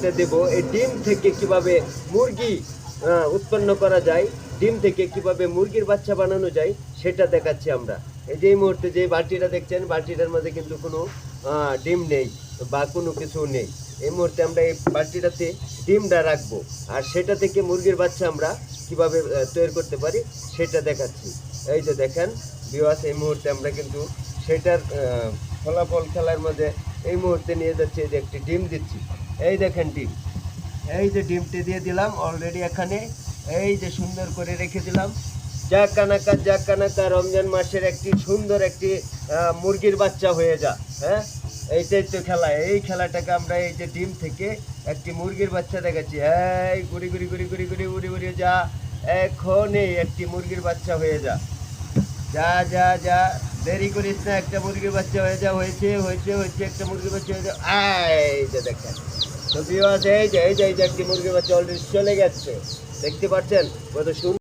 পরবর্তীতে দেব। এই ডিম থেকে কীভাবে মুরগি উৎপন্ন করা যায়, ডিম থেকে কীভাবে মুরগির বাচ্চা বানানো যায়, সেটা দেখাচ্ছি আমরা। এই যে এই মুহূর্তে যে বাটিটা দেখছেন বাটিটার মধ্যে কিন্তু কোনো ডিম নেই বা কোনো কিছু নেই। এই মুহূর্তে আমরা এই বাটিটাতে ডিমটা রাখব। আর সেটা থেকে মুরগির বাচ্চা আমরা কীভাবে তৈরি করতে পারি, সেটা দেখাচ্ছি। এই যে দেখেন বিওয়াস এই মুহূর্তে আমরা কিন্তু সেটার ফলাফল খেলার মধ্যে এই মুহূর্তে নিয়ে যাচ্ছি যে একটি ডিম দিচ্ছি। এই দেখেন ডিম। এই যে ডিমটি দিয়ে দিলাম অলরেডি এখানে। এই যে সুন্দর করে রেখে দিলাম। যা কানাকা যা কানাকা রমজান মাসের একটি সুন্দর একটি মুরগির বাচ্চা হয়ে যা হ্যাঁ? এইটাই তো খেলা। এই খেলাটাকে আমরা এই যে ডিম থেকে একটি মুরগির বাচ্চা দেখাচ্ছি। এই, গুড়ি গুড়ি গুড়ি গুড়ি গুড়ি, উড়ি উড়ি, যা। এখনই একটি মুরগির বাচ্চা হয়ে যা। যা যা যা। দেরি করিস না, একটা মুরগির বাচ্চা হয়ে যা। হয়েছে হয়েছে হয়েছে, একটা মুরগির বাচ্চা হয়ে যা। এই যে দেখেন। তো বিবাস, এই যে এই যে এই যে একটি মুরগি বাচ্চা অলরেডি চলে গেছে। দেখতে পাচ্ছেন